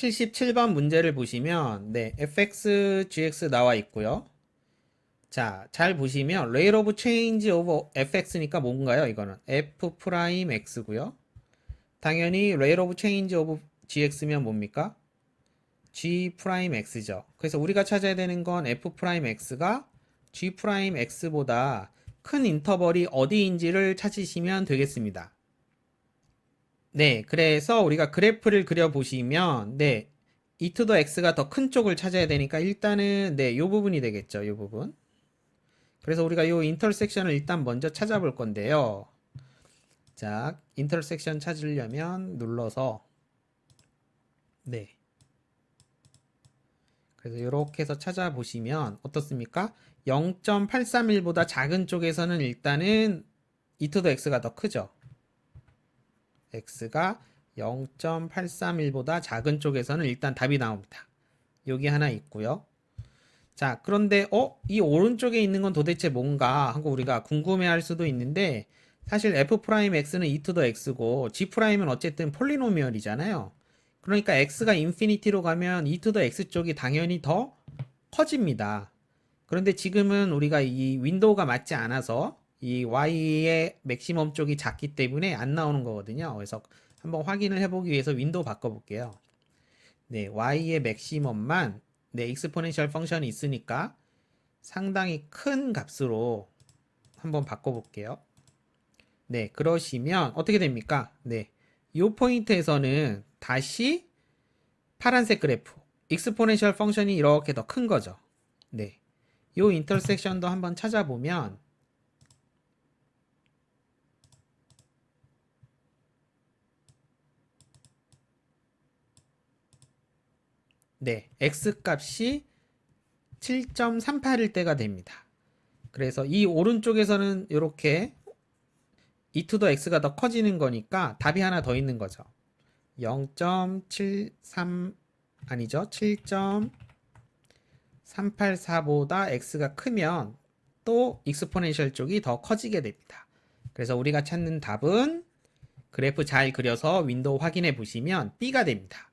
77번 문제를 보시면 네, fx, gx 나와 있고요. 자, 잘 보시면 rate of change of fx니까 뭔가요? 이거는 f 프라임 x고요. 당연히 rate of change of gx면 뭡니까? g 프라임 x죠. 그래서 우리가 찾아야 되는 건 f 프라임 x가 g 프라임 x보다 큰 인터벌이 어디인지를 찾으시면 되겠습니다. 네, 그래서 우리가 그래프를 그려보시면, 네, e to the x가 더 큰 쪽을 찾아야 되니까 일단은, 네, 요 부분이 되겠죠, 요 부분. 그래서 우리가 요 인터섹션을 일단 먼저 찾아볼 건데요. 자, 인터섹션 찾으려면 눌러서, 네. 그래서 이렇게 해서 찾아보시면 어떻습니까? 0.831보다 작은 쪽에서는 일단은 e to the x가 더 크죠. X가 0.831보다 작은 쪽에서는 일단 답이 나옵니다. 여기 하나 있고요. 자, 그런데 어, 이 오른쪽에 있는 건 도대체 뭔가 하고 우리가 궁금해할 수도 있는데 사실 f'(x는 e to the x고 g'은 어쨌든 폴리노미얼이잖아요. 그러니까 x가 인피니티로 가면 e to the x 쪽이 당연히 더 커집니다. 그런데 지금은 우리가 이 윈도우가 맞지 않아서 이 y의 맥시멈 쪽이 작기 때문에 안 나오는 거거든요. 그래서 한번 확인을 해보기 위해서 윈도우 바꿔볼게요. 네, y의 맥시멈만 네, 익스포넨셜 펑션이 있으니까 상당히 큰 값으로 한번 바꿔볼게요. 네, 그러시면 어떻게 됩니까? 네, 이 포인트에서는 다시 파란색 그래프, 익스포넨셜 펑션이 이렇게 더 큰 거죠. 네, 이 인터섹션도 한번 찾아보면 네, x 값이 7.38일 때가 됩니다. 그래서 이 오른쪽에서는 이렇게 e to x가 더 커지는 거니까 답이 하나 더 있는 거죠. 0.73 아니죠. 7.384보다 x가 크면 또 익스포넨셜 쪽이 더 커지게 됩니다. 그래서 우리가 찾는 답은 그래프 잘 그려서 윈도우 확인해 보시면 B가 됩니다.